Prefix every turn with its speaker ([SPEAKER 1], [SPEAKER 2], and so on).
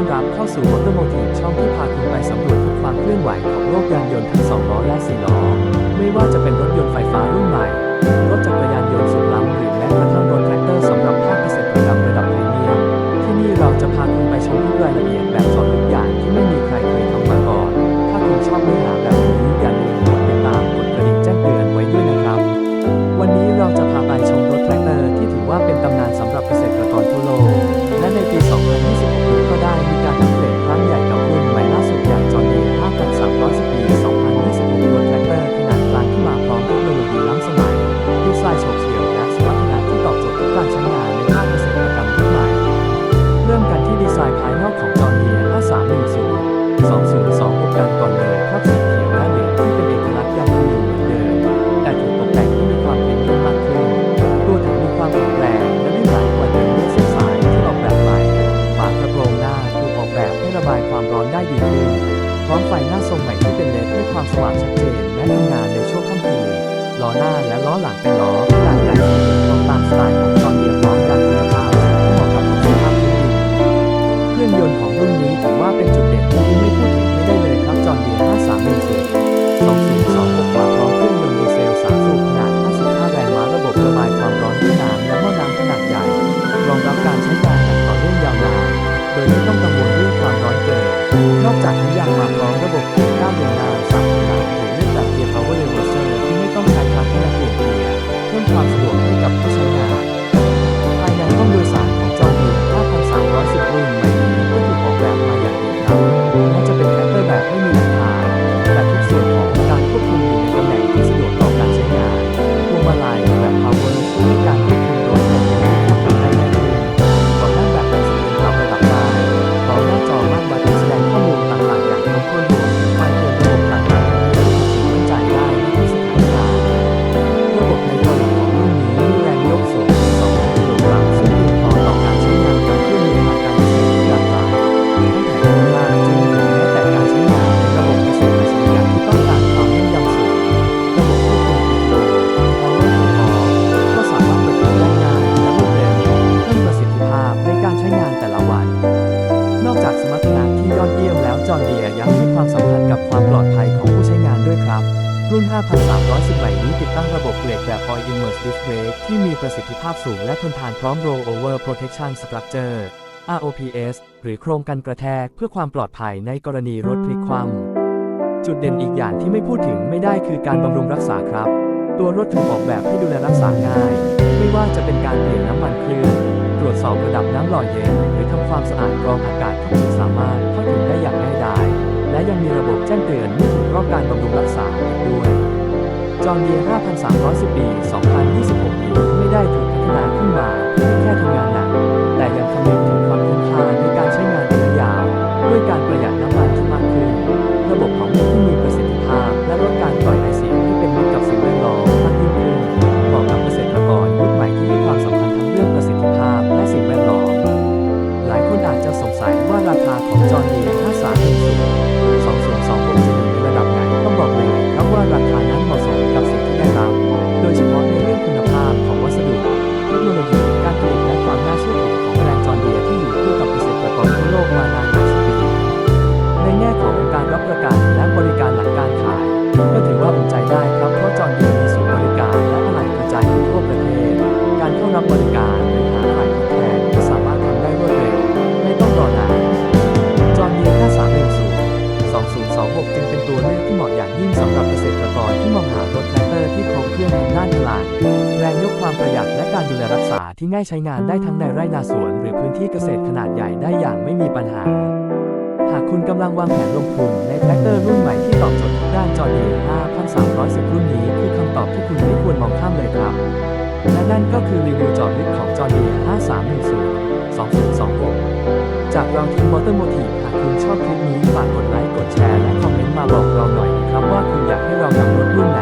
[SPEAKER 1] อนรับเข้าสู่ Automotive ช่องที่พาคุณไปสำรวจทุกความเคลื่อนไหวของโลกยานยนต์ทั้งสองล้อและสี่ล้อ ไม่ว่าจะเป็นรถยนต์ไฟฟ้ารุ่นใหม่ อนได้ดีขึ้นพร้อมไฟหน้าทรงใหม่ที่เป็นเลดให้ความสว่างชัดเจนแม้ทำงานในช่วงค่ำคืนล้อหน้าและล้อหลังเป็นล้อขนาดใหญ่ที่เป็นของตามสไตล์ของจอร์เดียร์พร้อมกันคุณภาพสูงที่เหมาะกับทุกสภาพพื้นดินเครื่องยนต์ของรุ่นนี้ถือว่าเป็นจุดเด่นที่ไม่พูดถึงไม่ได้เลยครับจอร์เดียร์5310 2026มาพร้อมเครื่องยนต์ดีเซล3สูบขนาด 55 แรงม้าระบบระบายความร้อนด้วยน้ำและหม้อน้ำขนาดใหญ่รองรับการใช้งาน รุ่น 5310 ใหม่นี้ติดตั้งระบบเบรกแบบ All Immerse Disc Brake ที่มีประสิทธิภาพสูงและทนทานพร้อม Rollover Protection Structure ROPS หรือโครงกันกระแทกเพื่อความปลอดภัยในกรณีรถพลิกคว่ำจุดเด่นอีกอย่างที่ไม่พูดถึงไม่ได้คือการบำรุงรักษาครับ ตัวรถถูกออกแบบให้ดูแลรักษาง่าย ไม่ว่าจะเป็นการเปลี่ยนน้ำมันเครื่องตรวจสอบระดับน้ำหล่อเย็น หรือทำความสะอาดกรองอากาศทุกจุดสามารถเข้าถึงได้อย่างง่ายดายและยังมีระบบแจ้งเตือนเมื่อถึงรอบการบำรุงรักษา จอร์เดีย5310 ปี 2026 นี้ไม่ได้ถูกพัฒนาขึ้นมาเพื่อแค่ทำงานหนัก แต่ยังคำนึงถึงความคุ้มค่าในการใช้งานระยะยาว ด้วยการประหยัดน้ำมันที่มากขึ้น ระบบของที่มีประสิทธิภาพ และลดการปล่อยไอเสียให้เป็นมิตรกับสิ่งแวดล้อมมากยิ่งขึ้นเหมาะกับเกษตรกรยุคใหม่ที่ให้ความสำคัญทั้งเรื่องประสิทธิภาพและสิ่งแวดล้อม หลายคนอาจจะสงสัยว่าราคาของจอร์เดียางด้านพลังแรงยกความประหยัดและการดูแลรักษาที่ง่ายใช้งานได้ทั้งในไร่นาสวน หรือพื้นที่เกษตรขนาดใหญ่ได้อย่างไม่มีปัญหา หากคุณกำลังวางแผนลงทุนในแทรกเตอร์รุ่นใหม่ที่ตอบโจทย์ทุกด้านจอดี5310 รุ่นนี้คือคำตอบที่คุณไม่ควรมองข้ามเลยครับ และนั่นก็คือรีวิวจอดลึกของจอดี5310 2026 จากเราทีมมอเตอร์โมทีหากคุณชอบคลิปนี้ฝากกดไลค์กดแชร์และคอมเมนต์มาบอกเราหน่อยนะครับว่าคุณอยากให้เรานำรถรุ่นไหน